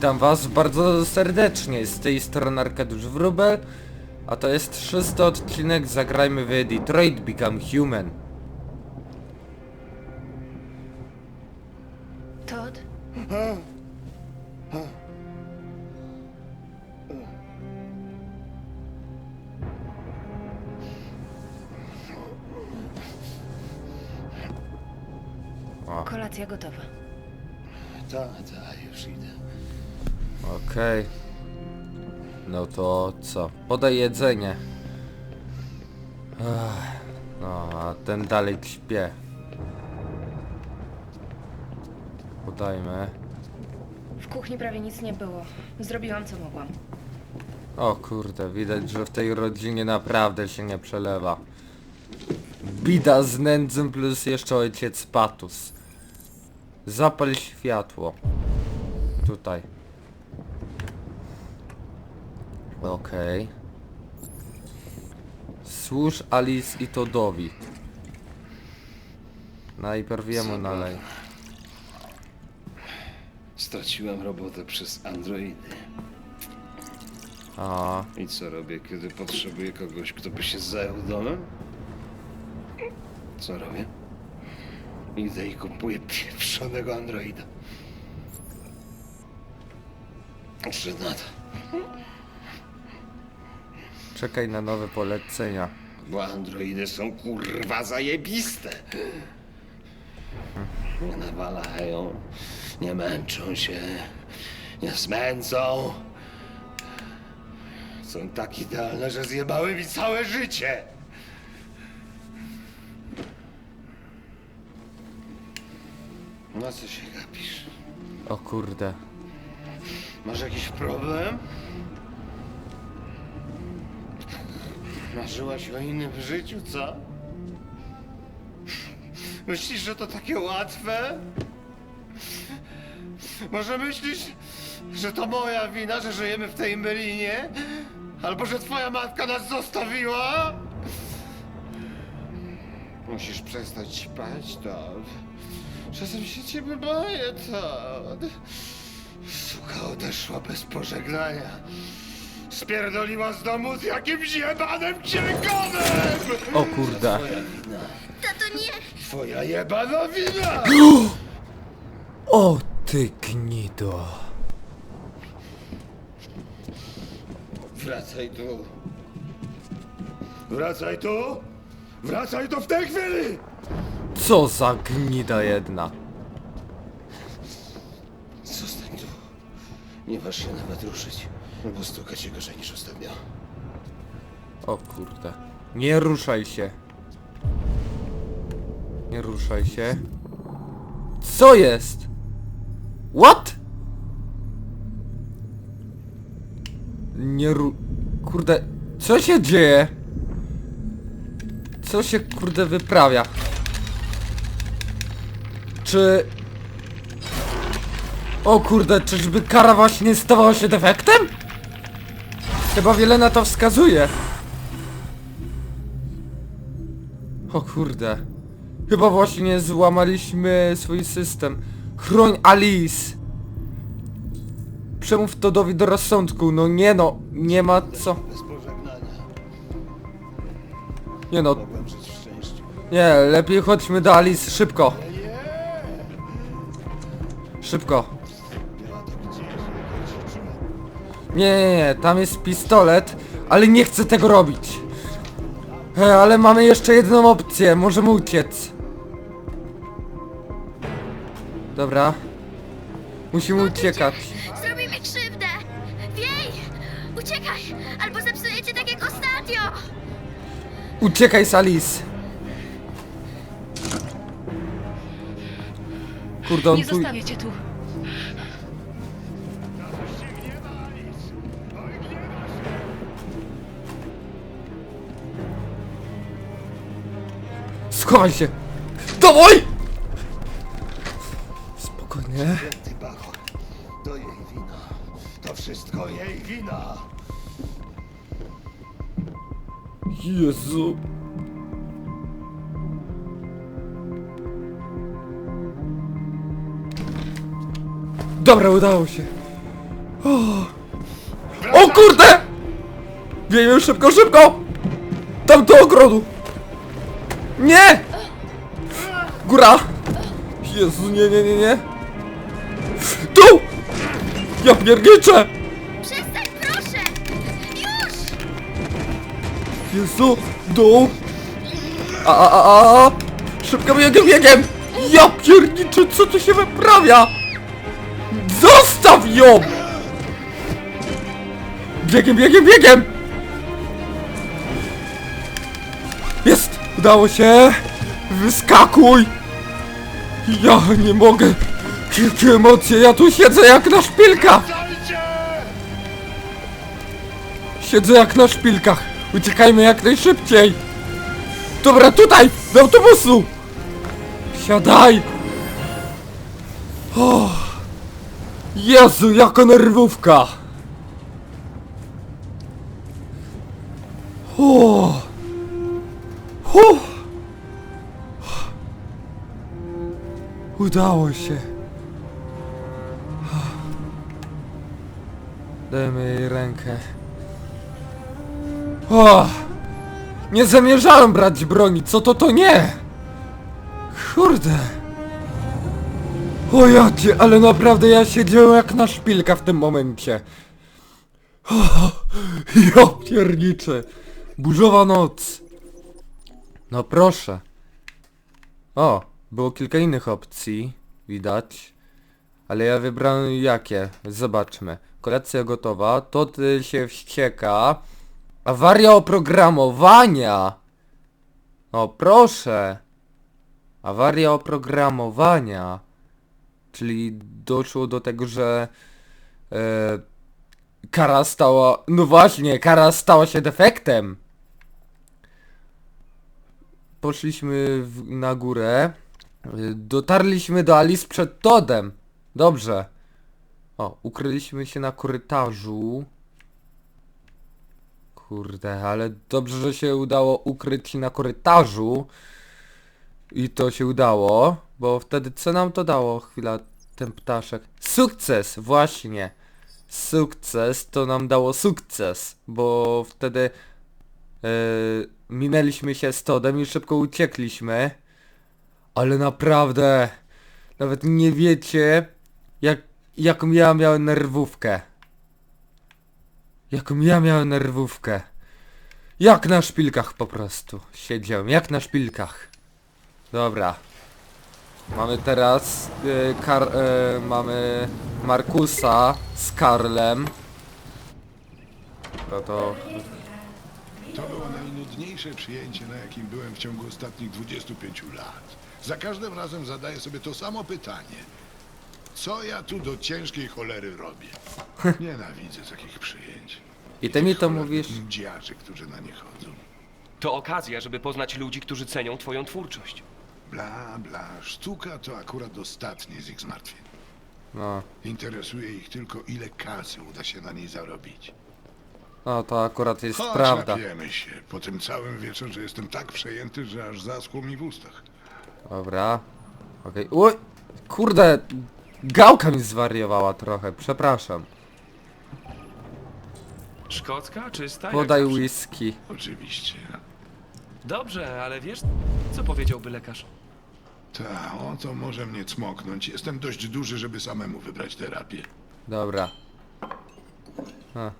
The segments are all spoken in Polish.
Witam was bardzo serdecznie, z tej strony Arkadiusz Wróbel, a to jest szósty odcinek Zagrajmy w Detroit Become Human. Okej. No to co? Podaj jedzenie. Ech, No, a ten dalej śpie. Podajmy. W kuchni prawie nic nie było. Zrobiłam co mogłam. O kurde, widać, że w tej rodzinie naprawdę się nie przelewa. Bida z nędzą plus jeszcze ojciec Patus. Zapal światło. Tutaj. Okej. Służ Alice i Todowi. Najpierw jemu nalej. Straciłem robotę przez androidy. A, I co robię, kiedy potrzebuję kogoś, kto by się zajął domem? Co robię? Idę i kupuję pieprzonego androida. To? Czekaj na nowe polecenia. Bo androidy są kurwa zajebiste. Nie nawalają, nie męczą się, nie smęcą. Są tak idealne, że zjebały mi całe życie. Na co się gapisz? O kurde. Masz jakiś problem? Marzyłaś o innym życiu, co? Myślisz, że to takie łatwe? Może myślisz, że to moja wina, że żyjemy w tej mylinie? Albo że twoja matka nas zostawiła? Musisz przestać śpać, Todd. Czasem się ciebie boję, Todd. Suka odeszła bez pożegnania. Spierdoliła z domu z jakimś jebanym księgowym! O wina. Tato nie! Twoja jebana wina! O ty gnido. Wracaj tu. Wracaj tu! Wracaj tu w tej chwili! Co za gnida jedna. Zostań tu. Nie waż się nawet ruszyć. Postuka cię gorzej niż ostatnio. O kurde. Nie ruszaj się. Nie ruszaj się. Co jest? What? Nie ru... Kurde, co się dzieje? Co się kurde wyprawia? Czy... O kurde, czyżby kara właśnie stawała się defektem? Chyba wiele na to wskazuje. O kurde. Chyba właśnie złamaliśmy swój system. Chroń Alice! Przemów Todowi do rozsądku, no nie no, nie ma co. Nie no, nie, lepiej chodźmy do Alice, szybko. Szybko. Nie, nie, nie, tam jest pistolet, ale nie chcę tego robić. E, ale mamy jeszcze jedną opcję, możemy uciec. Dobra. Musimy uciekać. Zrobi mi krzywdę! Wiej! Uciekaj! Albo zepsujecie tak jak ostatnio! Uciekaj z Alice. Kurde, on Nie tu... zostawię cię tu. Schowaj się! Dawaj! Spokojnie. To jej wina. To wszystko jej wina. Jezu. Dobra, udało się. O kurde! Wiejmy szybko, szybko! Tam do ogrodu! Nie! Góra! Jezu, nie, nie, nie, nie! Tu! Ja pierniczę! Przestań, proszę! Już! Jezu, dół! A, a, a, a! Szybko biegiem, biegiem! Ja pierniczę, co tu się wyprawia? Zostaw ją! Biegiem, biegiem, biegiem! Udało się! Wyskakuj! Ja nie mogę! Jakie emocje, ja tu siedzę jak na szpilkach! Siedzę jak na szpilkach. Uciekajmy jak najszybciej. Dobra, tutaj! Do autobusu! Siadaj! O! Jezu, jaka nerwówka! Hu! Udało się. Dajmy jej rękę. O! Nie zamierzałem brać broni, co to to nie? Kurde. O jacie, ale naprawdę ja siedziałem jak na szpilka w tym momencie. O, ja pierniczę. Burzowa noc. No proszę. O, było kilka innych opcji, widać. Ale ja wybrałem jakie? Zobaczmy. Kolacja gotowa, to ty się wścieka. Awaria oprogramowania! O proszę! Awaria oprogramowania. Czyli doszło do tego, że e, kara stała... No właśnie, kara stała się defektem. Poszliśmy w, na górę. E, Dotarliśmy do Alice przed Todem. Dobrze. O, ukryliśmy się na korytarzu. Kurde, ale dobrze, że się udało ukryć na korytarzu. I to się udało, bo wtedy co nam to dało? Chwila, ten ptaszek. Sukces, właśnie. Sukces to nam dało sukces, bo wtedy e, minęliśmy się z Todem i szybko uciekliśmy. Ale naprawdę, nawet nie wiecie, jak, jaką ja miałem nerwówkę. Jaką ja miałem nerwówkę. Jak na szpilkach po prostu. Siedziałem, jak na szpilkach. Dobra. Mamy teraz y, kar, y, mamy Markusa z Karlem. No to najnudniejsze przyjęcie, na jakim byłem w ciągu ostatnich 25 lat. Za każdym razem zadaję sobie to samo pytanie. Co ja tu do ciężkiej cholery robię? Nienawidzę takich przyjęć. i ty mi to Cholernych mówisz? Nudziarzy, którzy na nie chodzą. To okazja, żeby poznać ludzi, którzy cenią twoją twórczość. Bla, bla. Sztuka to akurat ostatnie z ich zmartwień. No. Interesuje ich tylko, ile kasy uda się na niej zarobić. No to akurat jest Chodź, prawda. napijemy się. Po tym całym wieczorze jestem tak przejęty, że aż zaschło mi w ustach. Dobra. Okej. Uj! Kurde! Gałka mi zwariowała trochę, przepraszam. Szkocka, czysta? jak Podaj zawsze. whisky. Oczywiście. Dobrze, ale wiesz, co powiedziałby lekarz? Ta, o to może mnie cmoknąć. Jestem dość duży, żeby samemu wybrać terapię. Dobra. A.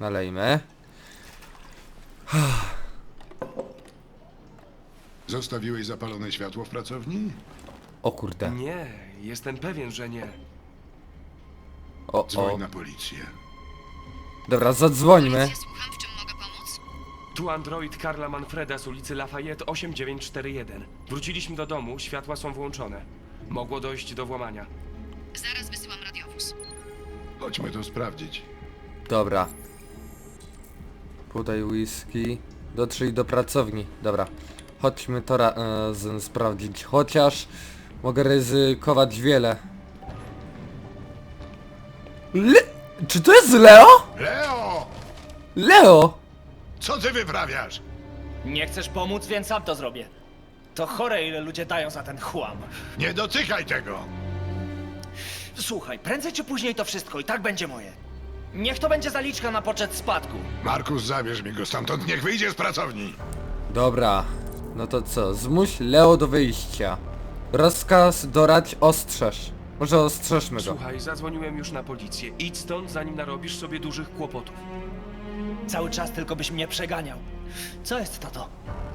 Nalejmy. Zostawiłeś zapalone światło w pracowni? O kurde. Nie, jestem pewien, że nie. O, Dzwoń o. na policję. Dobra, zadzwońmy. Słucham, w czym mogę pomóc? Tu android Karla Manfreda z ulicy Lafayette 8941. Wróciliśmy do domu, światła są włączone. Mogło dojść do włamania. Zaraz wysyłam radiowóz. Chodźmy to sprawdzić. Dobra. Podaj whisky. Dotrzyj do pracowni. Dobra. Chodźmy to razem sprawdzić. Chociaż mogę ryzykować wiele. Le Czy to jest Leo? Leo! Leo! Co ty wyprawiasz? Nie chcesz pomóc, więc sam to zrobię. To chore, ile ludzie dają za ten chłam. Nie dotykaj tego! Słuchaj, prędzej czy później to wszystko i tak będzie moje. Niech to będzie zaliczka na poczet spadku. Markus, zabierz mi go stamtąd, niech wyjdzie z pracowni. Dobra, no to co? Zmuś Leo do wyjścia. Rozkaz dorać ostrzeż. Może ostrzeżmy go. Słuchaj, zadzwoniłem już na policję. Idź stąd, zanim narobisz sobie dużych kłopotów. Cały czas tylko byś mnie przeganiał. Co jest, tato?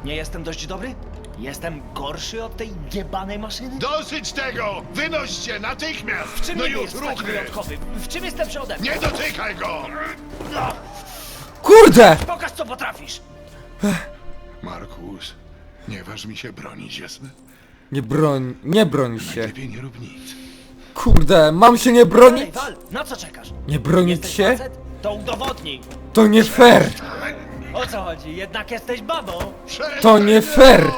Nie jestem dość dobry? Jestem gorszy od tej jebanej maszyny? Dosyć tego! Wynoście natychmiast! W czym no już, jest taki ruchy! wyjątkowy? W czym jestem mnie? Nie dotykaj go! KURDE! Pokaż co potrafisz! Markus, nie waż mi się bronić, jasne? Nie broń, nie broń się. Lepiej nie rób nic. Kurde, mam się nie Dalej, bronić? wal! Na co czekasz? Nie bronić Jesteś się? facet? To udowodnij! To nie fair! O co chodzi? Jednak jesteś babą? Przestań, To nie fair!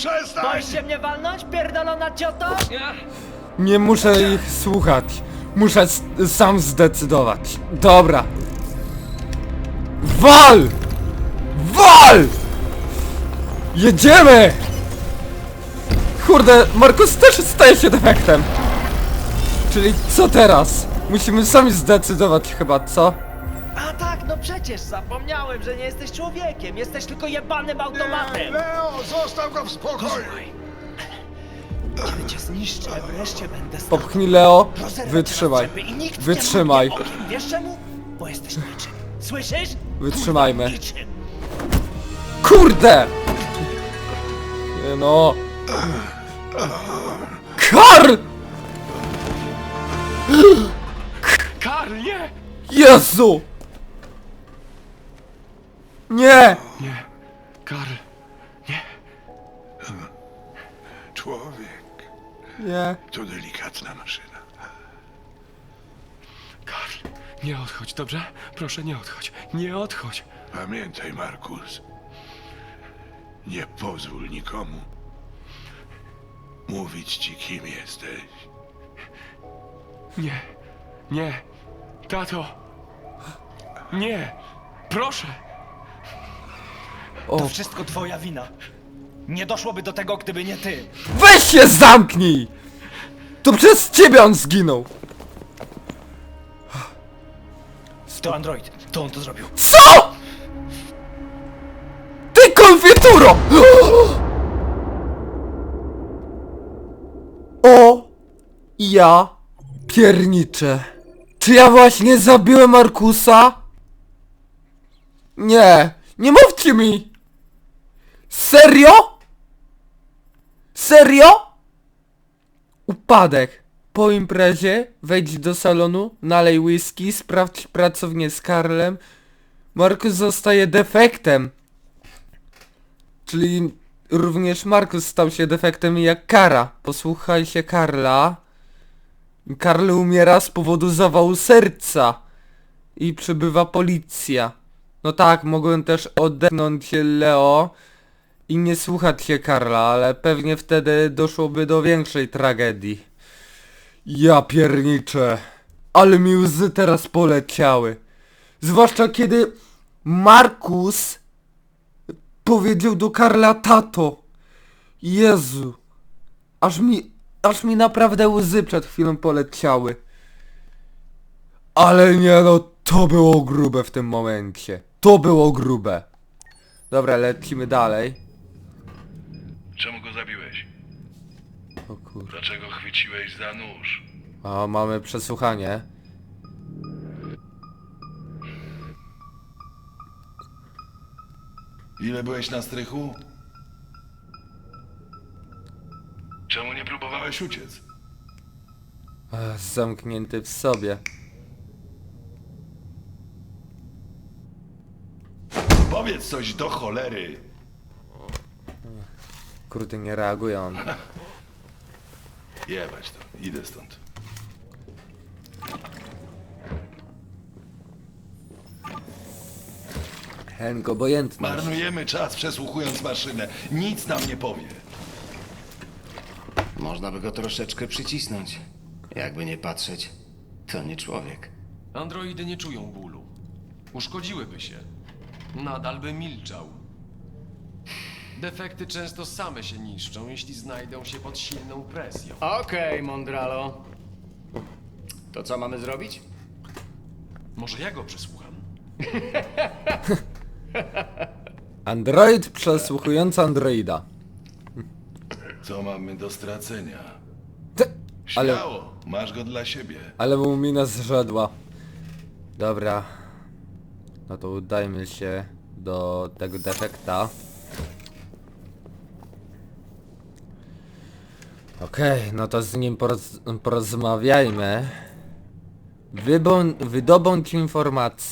Przestań! Boisz się mnie walnąć, pierdolona cioto? Nie muszę ich słuchać. Muszę s- sam zdecydować. Dobra. Wal! Wal! Jedziemy! Kurde, Markus też staje się defektem. Czyli co teraz? Musimy sami zdecydować chyba, co? A tak, przecież zapomniałem, że nie jesteś człowiekiem, jesteś tylko jebanym automatem. Leo, zostaw go w spokoju! Kiedy cię zniszczę, wreszcie będę stał. Popchnij Leo. Rozerwę cię na Wytrzymaj. strzępy i nikt cię Wytrzymaj. nie mrugnie okiem. Wiesz czemu? Bo jesteś niczym. Słyszysz? Wytrzymajmy. Niczym. Kurde! Nie no. Karl! Karl, nie! Jezu! Nie! Nie, Karl, nie. Człowiek, Nie. to delikatna maszyna. Karl, nie odchodź, dobrze? Proszę, nie odchodź. Nie odchodź. Pamiętaj, Markus. Nie pozwól nikomu mówić ci, kim jesteś. Nie, nie. Tato. Nie. Proszę. O, To wszystko twoja wina. Nie doszłoby do tego, gdyby nie ty. weź się zamknij! To przez ciebie on zginął! To android. To on to zrobił. CO?! Ty konfituro! O! Ja pierniczę. Czy ja właśnie zabiłem Markusa? Nie, nie mówcie mi! Serio? Serio? Upadek. Po imprezie wejdź do salonu, nalej whisky, sprawdź pracownię z Karlem. Markus zostaje defektem. Czyli również Markus stał się defektem jak Kara. Posłuchaj się Karla. Karl umiera z powodu zawału serca. I przybywa policja. No tak, mogłem też odetchnąć Leo i nie słuchać się Karla, ale pewnie wtedy doszłoby do większej tragedii. Ja pierniczę. Ale mi łzy teraz poleciały. Zwłaszcza kiedy Markus powiedział do Karla tato. Jezu. Aż mi, aż mi naprawdę łzy przed chwilą poleciały. Ale nie no, to było grube w tym momencie. To było grube. Dobra, lecimy dalej. Czemu go zabiłeś? O kur... Dlaczego chwyciłeś za nóż? A mamy przesłuchanie. Ile byłeś na strychu? Czemu nie próbowałeś uciec? Ech, zamknięty w sobie. Powiedz coś do cholery! Kurde, nie reaguje on. Jebać to, idę stąd. Henk obojętny. Marnujemy czas przesłuchując maszynę. Nic nam nie powie. Można by go troszeczkę przycisnąć. Jakby nie patrzeć, to nie człowiek. Androidy nie czują bólu. Uszkodziłyby się. Nadal by milczał. Defekty często same się niszczą, jeśli znajdą się pod silną presją. Okej, Mondralo. To co mamy zrobić? Może ja go przesłucham? Android przesłuchujący Androida. Co mamy do stracenia? Ty, ale, Śmiało, masz go dla siebie. ale mu mina zrzedła. Dobra. No to udajmy się do tego defekta. Okej, no to z nim poroz porozmawiajmy. Wybą wydobądź informacje.